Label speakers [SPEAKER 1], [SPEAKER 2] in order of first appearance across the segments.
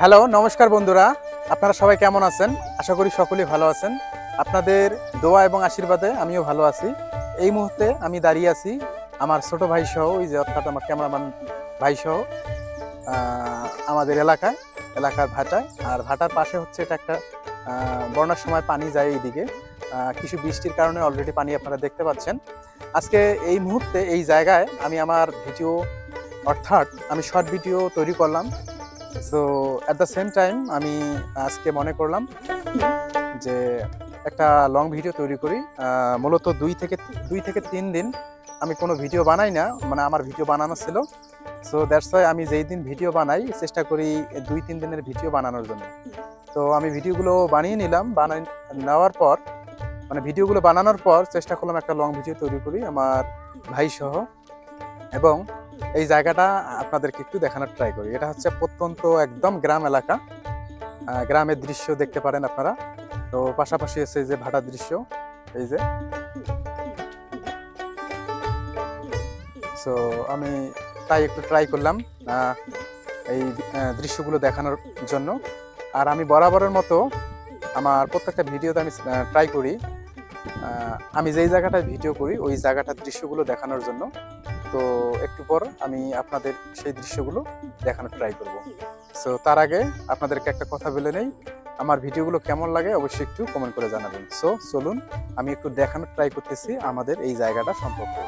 [SPEAKER 1] Hello, নমস্কার বন্ধুরা। আপনারা সবাই কেমন আছেন? আশা করি সকলেই ভালো আছেন। আপনাদের দোয়া এবং আশীর্বাদে আমিও ভালো আছি। এই মুহূর্তে আমি দাঁড়িয়ে আছি আমার ছোট ভাই সহ ওই যে অর্থাৎ আমার ক্যামেরাম্যান ভাই সহ আমাদের এলাকায়, এলাকার ভাটায়। আর ভাটার পাশে হচ্ছে এটা একটা বন্যার সময় পানি যায় এইদিকে। কিছু বৃষ্টির কারণে অলরেডি পানি আপনারা দেখতে পাচ্ছেন। আজকে এই মুহূর্তে এই জায়গায় আমি আমার ভিডিও, অর্থাৎ আমি শর্ট ভিডিও তৈরি করলাম। So at the same time আমি আজকে মনে করলাম যে একটা লং ভিডিও তৈরি করি। মূলত দুই থেকে দুই থেকে তিন দিন আমি কোনো ভিডিও বানাই না মানে আমার ভিডিও বানানো ছিল। সো দ্যাটস ওয়াই আমি যেই দিন ভিডিও বানাই, চেষ্টা করি দুই, তিন দিনের ভিডিও বানানোর জন্য। তো আমি ভিডিওগুলো বানিয়ে নিলাম, বানাই নেওয়ার পর মানে ভিডিওগুলো বানানোর পর চেষ্টা করলাম একটা লং ভিডিও তৈরি করি আমার ভাই সহ এবং এই জায়গাটা আপনাদেরকে একটু দেখানোর ট্রাই করি। এটা হচ্ছে প্রত্যন্ত একদম গ্রাম এলাকা। গ্রামের দৃশ্য দেখতে পারেন আপনারা। তো পাশাপাশি আছে যে ভাটার দৃশ্য, এই যে। সো আমি তাই একটু ট্রাই করলাম এই দৃশ্যগুলো দেখানোর জন্য। আর আমি বরাবরের মতো আমার প্রত্যেকটা ভিডিওতে আমি ট্রাই করি। আমি যেই জায়গাটায় ভিডিও করি, ওই জায়গাটার দৃশ্যগুলো দেখানোর জন্য। তো একটু পর আমি আপনাদের সেই দৃশ্যগুলো দেখানোর ট্রাই করব। সো তার আগে আপনাদেরকে একটা কথা বলে নেই। আমার ভিডিওগুলো কেমন লাগে অবশ্যই একটু কমেন্ট করে জানাবেন। সো চলুন, আমি একটু দেখানোর ট্রাই করতেছি আমাদের এই জায়গাটা সম্পর্কে।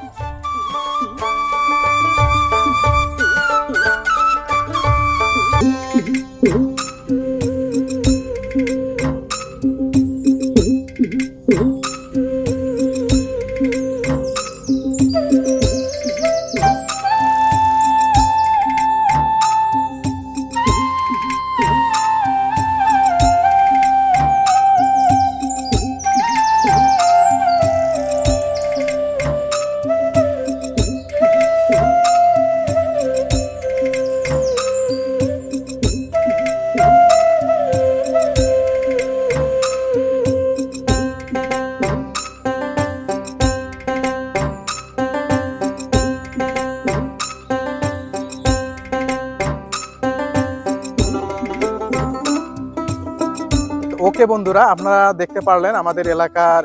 [SPEAKER 1] ওকে বন্ধুরা আপনারা দেখতে পারলেন আমাদের এলাকার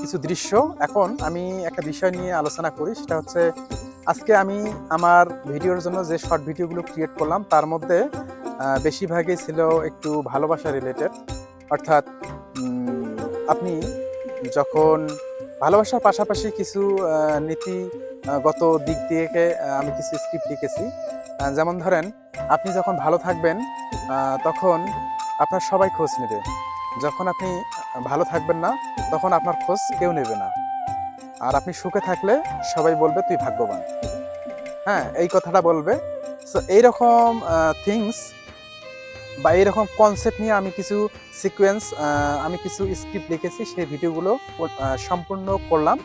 [SPEAKER 1] কিছু দৃশ্য। এখন আমি একটা বিষয় নিয়ে আলোচনা করি সেটা হচ্ছে আজকে আমি আমার ভিডিওর জন্য যে শর্ট ভিডিওগুলো ক্রিয়েট করলাম তার মধ্যে বেশিরভাগই ছিল একটু ভালোবাসা রিলেটেড অর্থাৎ আপনি যখন ভালোবাসার পাশাপাশি কিছু নীতিগত দিক আহ, আমি কিছু স্ক্রিপ্ট লিখেছি। যেমন ধরেন আপনি যখন ভালো থাকবেন তখন আপনার সবাই খোঁজ নেবে। যখন আপনি ভালো থাকবেন না, তখন আপনার খোঁজ কেউ নেবে না। আর আপনি সুখে থাকলে সবাই বলবে, তুই ভাগ্যবান। হ্যাঁ এই কথাটা বলবে। সো এইরকম থিংস বা এইরকম কনসেপ্ট নিয়ে আমি কিছু সিকোয়েন্স আমি কিছু স্ক্রিপ্ট লিখেছি, সেই ভিডিওগুলো সম্পূর্ণ করলাম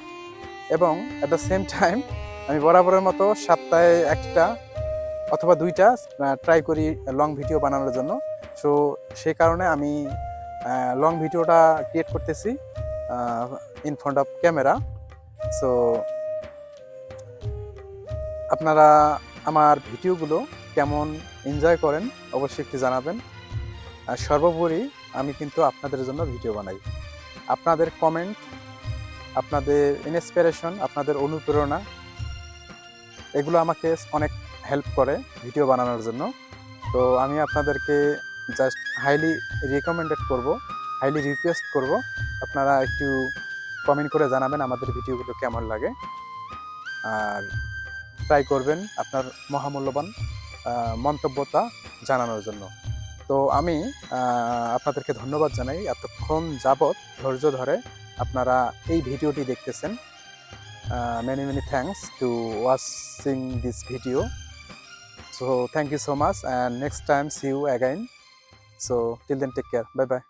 [SPEAKER 1] এবং অ্যাট দ্য সেম টাইম আমি বরাবরের মতো সপ্তাহে একটা অথবা দুইটা ট্রাই করি লং ভিডিও বানানোর জন্য। সো সেই কারণে আমি লং ভিডিওটা ক্রিয়েট করতেছি in front of camera so আপনারা আমার ভিডিওগুলো কেমন এনজয় করেন, অবশ্যই একটু জানাবেন। আর সর্বোপরি আমি কিন্তু আপনাদের জন্য ভিডিও বানাই। আপনাদের কমেন্ট আপনাদের ইন্সপিরেশন আপনাদের অনুপ্রেরণা, এগুলো আমাকে অনেক হেল্প করে ভিডিও বানানোর জন্য। তো আমি আপনাদেরকে জাস্ট হাইলি রিকমেন্ডেড করব হাইলি রিকোয়েস্ট করব। আপনারা একটু কমেন্ট করে জানাবেন আমাদের ভিডিওগুলো কেমন লাগে। আর ট্রাই করবেন আপনার মহামূল্যবান মন্তব্যতা জানানোর জন্য। তো আমি আপনাদেরকে ধন্যবাদ জানাই। এতক্ষণ যাবৎ ধৈর্য ধরে আপনারা এই ভিডিওটি দেখতেছেন। Many many thanks to watching this video So, thank you so much and next time see you again. So till then take care. Bye bye.